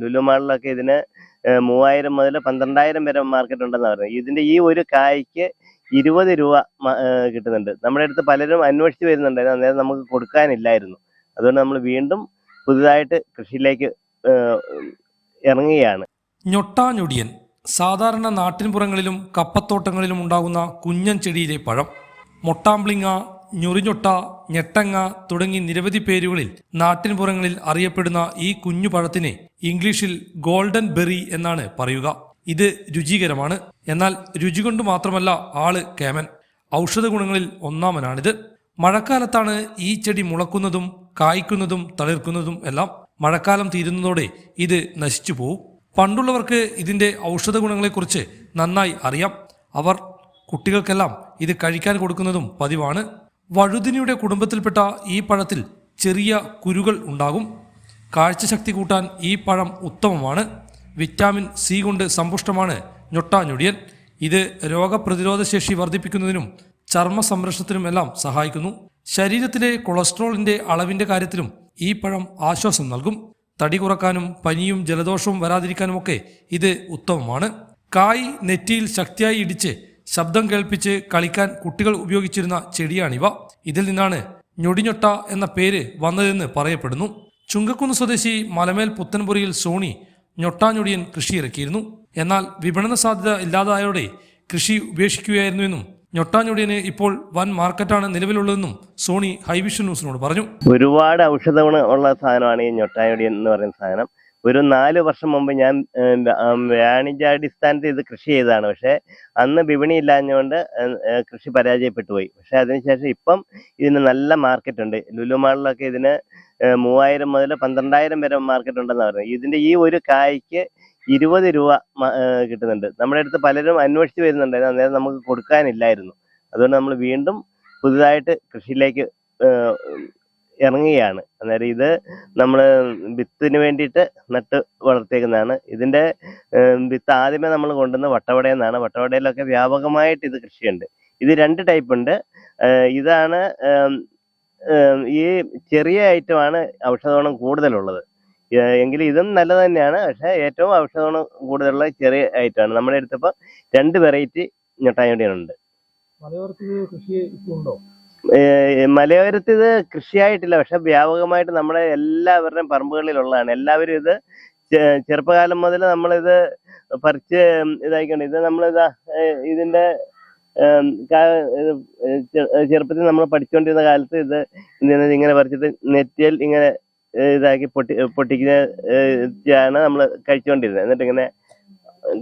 ലുലു മാളിലൊക്കെ ഇതിന് മൂവായിരം മുതൽ പന്ത്രണ്ടായിരം വരെ മാർക്കറ്റ് ഉണ്ടെന്ന് പറഞ്ഞു ഇതിന്റെ ഈ ഒരു കായ്ക്ക് ഇരുപത് രൂപ കിട്ടുന്നുണ്ട്. നമ്മുടെ അടുത്ത് പലരും അന്വേഷിച്ച് വരുന്നുണ്ടായിരുന്നു. അന്നേരം നമുക്ക് കൊടുക്കാനില്ലായിരുന്നു. അതുകൊണ്ട് നമ്മൾ വീണ്ടും പുതുതായിട്ട് കൃഷിയിലേക്ക് ഇറങ്ങുകയാണ്. ഞൊട്ടാഞ്ഞൊടിയൻ സാധാരണ നാട്ടിൻപുറങ്ങളിലും കപ്പത്തോട്ടങ്ങളിലും ഉണ്ടാകുന്ന കുഞ്ഞൻ ചെടിയിലെ പഴം മൊട്ടാമ്പ്ലിങ്ങ ഞൊറിഞ്ഞൊട്ട ഞെട്ടങ്ങ തുടങ്ങി നിരവധി പേരുകളിൽ നാട്ടിൻപുറങ്ങളിൽ അറിയപ്പെടുന്ന ഈ കുഞ്ഞു പഴത്തിനെ ഇംഗ്ലീഷിൽ ഗോൾഡൻ ബെറി എന്നാണ് പറയുക. ഇത് രുചികരമാണ്. എന്നാൽ രുചി കൊണ്ട് മാത്രമല്ല ആൾ കേമൻ. ഔഷധ ഗുണങ്ങളിൽ ഒന്നാമനാണിത്. മഴക്കാലത്താണ് ഈ ചെടി മുളക്കുന്നതും കായ്ക്കുന്നതും തളിർക്കുന്നതും എല്ലാം മഴക്കാലം തീരുന്നതോടെ ഇത് നശിച്ചു പോകും പണ്ടുള്ളവർക്ക് ഇതിന്റെ ഔഷധ ഗുണങ്ങളെക്കുറിച്ച് നന്നായി അറിയാം. അവർ കുട്ടികൾക്കെല്ലാം ഇത് കഴിക്കാൻ കൊടുക്കുന്നതും പതിവാണ്. വഴുതിനിയുടെ കുടുംബത്തിൽപ്പെട്ട ഈ പഴത്തിൽ ചെറിയ കുരുകൾ ഉണ്ടാകും. കാഴ്ചശക്തി കൂട്ടാൻ ഈ പഴം ഉത്തമമാണ്. വിറ്റാമിൻ സി കൊണ്ട് സമ്പുഷ്ടമാണ് ഞൊട്ടാഞ്ഞൊടിയൻ ഇത് രോഗപ്രതിരോധ ശേഷി വർദ്ധിപ്പിക്കുന്നതിനും ചർമ്മ സംരക്ഷണത്തിനുമെല്ലാം സഹായിക്കുന്നു. ശരീരത്തിലെ കൊളസ്ട്രോളിന്റെ അളവിന്റെ കാര്യത്തിലും ഈ പഴം ആശ്വാസം നൽകും. തടി കുറക്കാനും പനിയും ജലദോഷവും വരാതിരിക്കാനുമൊക്കെ ഇത് ഉത്തമമാണ്. കായ് നെറ്റിയിൽ ശക്തിയായി ഇടിച്ച് ശബ്ദം കേൾപ്പിച്ച് കളിക്കാൻ കുട്ടികൾ ഉപയോഗിച്ചിരുന്ന ചെടിയാണിവ. ഇതിൽ നിന്നാണ് ഞൊടിഞ്ഞൊട്ട എന്ന പേര് വന്നതെന്ന് പറയപ്പെടുന്നു. ചുങ്കക്കുന്ന് സ്വദേശി മലമേൽ പുത്തൻപുരിയിൽ സോണി ഞൊട്ടാഞ്ഞൊടിയൻ കൃഷിയിറക്കിയിരുന്നു എന്നാൽ വിപണന സാധ്യത ഇല്ലാതായോടെ കൃഷി ഉപേക്ഷിക്കുകയായിരുന്നുവെന്നും ഞൊട്ടാഞ്ഞൊടിയന് ഇപ്പോൾ വൻ മാർക്കറ്റാണ് നിലവിലുള്ളതെന്നും സോണി ഹൈവിഷൻ ന്യൂസിനോട് പറഞ്ഞു. ഒരുപാട് ഔഷധ ഉള്ള സാധനമാണ് ഈ ഞൊട്ടാഞ്ഞൊടിയൻ എന്ന് പറയുന്ന സാധനം. ഒരു നാല് വർഷം മുമ്പ് ഞാൻ വാണിജ്യാടിസ്ഥാനത്തിൽ ഇത് കൃഷി ചെയ്തതാണ്. പക്ഷെ അന്ന് വിപണി ഇല്ലാഞ്ഞുകൊണ്ട് കൃഷി പരാജയപ്പെട്ടു പോയി പക്ഷെ അതിനുശേഷം ഇപ്പം ഇതിന് നല്ല മാർക്കറ്റ് ഉണ്ട് ലുലു മാളിലൊക്കെ ഇതിന് മൂവായിരം മുതൽ പന്ത്രണ്ടായിരം വരെ മാർക്കറ്റ് ഉണ്ടെന്ന് പറഞ്ഞു ഇതിന്റെ ഈ ഒരു കായ്ക്ക് ഇരുപത് രൂപ കിട്ടുന്നുണ്ട്. നമ്മുടെ അടുത്ത് പലരും അന്വേഷിച്ച് വരുന്നുണ്ടായിരുന്നു. അന്നേരം നമുക്ക് കൊടുക്കാനില്ലായിരുന്നു. അതുകൊണ്ട് നമ്മൾ വീണ്ടും പുതുതായിട്ട് കൃഷിയിലേക്ക് ഇറങ്ങുകയാണ്. അന്നേരം ഇത് നമ്മൾ വിത്തിന് വേണ്ടിയിട്ട് നട്ട് വളർത്തിയേക്കുന്നതാണ്. ഇതിന്റെ വിത്ത് ആദ്യമേ നമ്മൾ കൊണ്ടുവന്ന വട്ടവടയിൽ നിന്നാണ് വട്ടവടയിലൊക്കെ വ്യാപകമായിട്ട് ഇത് കൃഷിയുണ്ട്. ഇത് രണ്ട് ടൈപ്പ് ഉണ്ട്. ഇതാണ് ഈ ചെറിയ ഐറ്റമാണ് ഔഷധഗുണം കൂടുതലുള്ളത്. എങ്കിലും ഇതും നല്ലത് തന്നെയാണ്. പക്ഷേ ഏറ്റവും ഔഷധഗുണം കൂടുതലുള്ള ചെറിയ ഐറ്റമാണ് നമ്മുടെ അടുത്തിപ്പോൾ രണ്ട് വെറൈറ്റി ഞൊട്ടാഞ്ഞൊടിയുണ്ട് മലയോരത്ത് കൃഷി ഉണ്ടോ? മലയോരത്ത് ഇത് കൃഷിയായിട്ടില്ല. പക്ഷെ വ്യാപകമായിട്ട് നമ്മുടെ എല്ലാവരുടെയും പറമ്പുകളിലുള്ളതാണ്. എല്ലാവരും ഇത് ചെറുപ്പകാലം മുതൽ നമ്മളിത് പറിച്ച് ഇതായിക്കൊണ്ട് ഇത് നമ്മളിതാ ഇതിന്റെ ചെറുപ്പത്തിൽ നമ്മൾ പഠിച്ചുകൊണ്ടിരുന്ന കാലത്ത് ഇത് ഇങ്ങനെ പറിച്ചിട്ട് നെറ്റിയിൽ ഇങ്ങനെ ഇതാക്കി പൊട്ടി പൊട്ടിക്കുന്ന നമ്മൾ കഴിച്ചുകൊണ്ടിരുന്നത് എന്നിട്ട് ഇങ്ങനെ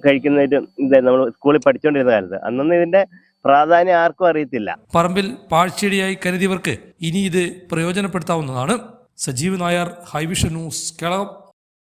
കഴിക്കുന്ന ഒരു ഇതായിരുന്നു നമ്മൾ സ്കൂളിൽ പഠിച്ചുകൊണ്ടിരുന്ന കാലത്ത്. അന്നൊന്നും ഇതിന്റെ പ്രാധാന്യം ആർക്കും അറിയത്തില്ല. പറമ്പിൽ പാഴ്ചെടിയായി കരുതിയവർക്ക് ഇനി ഇത് പ്രയോജനപ്പെടുത്താവുന്നതാണ്. Sajeev Nair Hi Vision News Keralam